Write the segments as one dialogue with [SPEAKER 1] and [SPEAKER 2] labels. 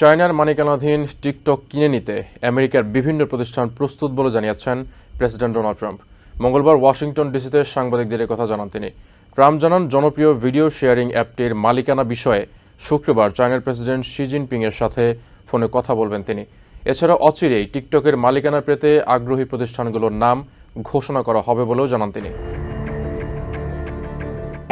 [SPEAKER 1] চায়নার মানিকানাধীন টিকটক কিনে নিতে আমেরিকার বিভিন্ন প্রতিষ্ঠান প্রস্তুত বলে জানিয়েছেন প্রেসিডেন্ট ডোনাল্ড ট্রাম্প। মঙ্গলবার ওয়াশিংটন ডিসিতে সাংবাদিকদের কথা জানান তিনি। ট্রাম্প জানান, জনপ্রিয় ভিডিও শেয়ারিং অ্যাপটির মালিকানা বিষয়ে শুক্রবার চায়নার প্রেসিডেন্ট শি জিনপিং এর সাথে ফোনে কথা বলবেন তিনি। এছাড়া অচিরেই টিকটকের মালিকানা পেতে আগ্রহী প্রতিষ্ঠানগুলোর নাম ঘোষণা করা হবে বলেও জানান তিনি।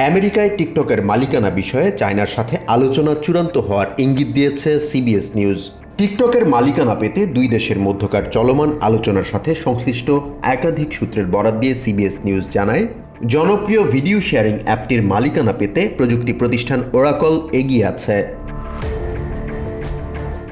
[SPEAKER 2] আমেরিকায় টিকটকের মালিকানা বিষয়ে চায়নার সাথে আলোচনা চূড়ান্ত হওয়ার ইঙ্গিত দিয়েছে সিবিএস নিউজ। টিকটকের মালিকানা পেতে দুই দেশের মধ্যকার চলমান আলোচনার সাথে সংশ্লিষ্ট একাধিক সূত্রের বরাত দিয়ে সিবিএস নিউজ জানায়, জনপ্রিয় ভিডিও শেয়ারিং অ্যাপটির মালিকানা পেতে প্রযুক্তি প্রতিষ্ঠান ওরাকল এগিয়ে আছে।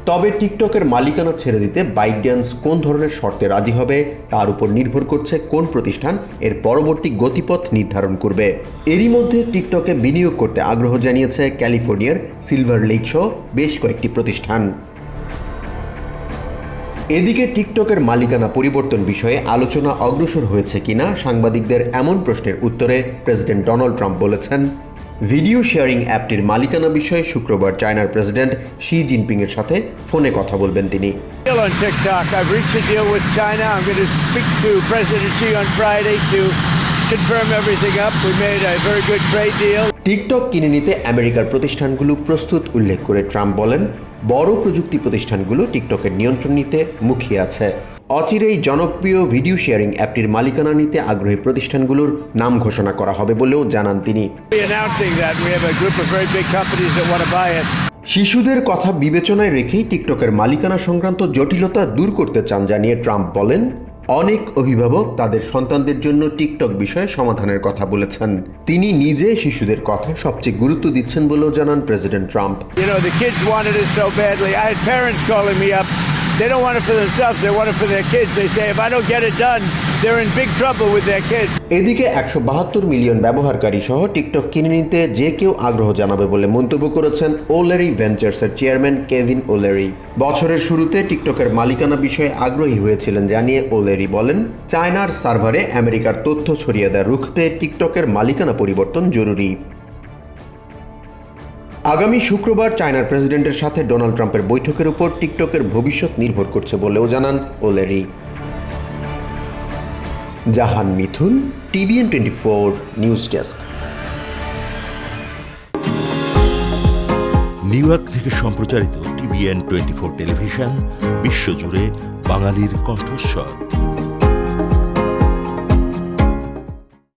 [SPEAKER 2] তবে টিকটকের মালিকানা ছেড়ে দিতে বাইড্যান্স কোন ধরনের শর্তে রাজি হবে, তার উপর নির্ভর করছে কোন প্রতিষ্ঠান, এর পরবর্তী গতিপথ নির্ধারণ করবে। এরই মধ্যে টিকটকে বিনিয়োগ করতে আগ্রহ জানিয়েছে ক্যালিফোর্নিয়ার সিলভার লেক সহ বেশ কয়েকটি প্রতিষ্ঠান। এদিকে টিকটকের মালিকানা পরিবর্তন বিষয়ে আলোচনা অগ্রসর হয়েছে কিনা, সাংবাদিকদের এমন প্রশ্নের উত্তরে প্রেসিডেন্ট ডোনাল্ড ট্রাম্প বলেছেন ভিডিও শেয়ারিং অ্যাপটির মালিকানা বিষয়ে শুক্রবার চায়নার প্রেসিডেন্ট শি জিনপিংয়ের সাথে ফোনে কথা বলবেন তিনি
[SPEAKER 3] deal on TikTok. I've reached a deal with China. I'm going to speak to President Xi on Friday to confirm everything up. We made a very good trade deal.
[SPEAKER 2] TikTok কিনে নিতে আমেরিকার প্রতিষ্ঠানগুলো প্রস্তুত উল্লেখ করে ট্রাম্প বলেন বড় প্রযুক্তি প্রতিষ্ঠানগুলো টিকটকের নিয়ন্ত্রণ নিতে মুখিয়ে আছে অচিরেই জনপ্রিয় ভিডিও শেয়ারিং অ্যাপটির মালিকানা নিতে আগ্রহী প্রতিষ্ঠানগুলোর নাম ঘোষণা করা হবে বলেও জানান তিনি. শিশুদের কথা বিবেচনায় রেখেই টিকটকের মালিকানা সংক্রান্ত জটিলতা দূর করতে চান জানিয়ে ট্রাম্প বলেন অনেক অভিভাবক তাদের সন্তানদের জন্য টিকটক বিষয়ে সমাধানের কথা বলেছেন। তিনি নিজে শিশুদের কথা সবচেয়ে গুরুত্ব দিচ্ছেন বলেও জানান president Trump.
[SPEAKER 3] they don't want it for themselves, they want it for their kids. They say, if i don't get it done, they're in big trouble with their kids.
[SPEAKER 2] এদিকে 172 মিলিয়ন ব্যবহারকারী সহ টিকটক কিনে নিতে যে কেউ আগ্রহ জানাবে বলে মন্তব্য করেছেন ওলেরি ভেঞ্চার্সের চেয়ারম্যান কেভিন ওলেরি। বছরের শুরুতে টিকটকের মালিকানা বিষয়ে আগ্রহী হয়েছিলেন জানিয়ে ওলেরি বলেন, চায়নার সার্ভারে আমেরিকার তথ্য ছড়িয়ে দেয় রুখতে টিকটকের মালিকানা পরিবর্তন জরুরি। আগামী শুক্রবার চায়নার প্রেসিডেন্টের সাথে ডোনাল্ড ট্রাম্পের বৈঠকের উপর টিকটকের ভবিষ্যৎ নির্ভর করছে বলেও জানান O'Leary. Jahan Mithun, TVN twenty four news desk.
[SPEAKER 4] New York থেকে সম্প্রচারিত টিভিএন টোয়েন্টি ফোর টেলিভিশন, বিশ্বজুড়ে বাঙালির কণ্ঠস্বর।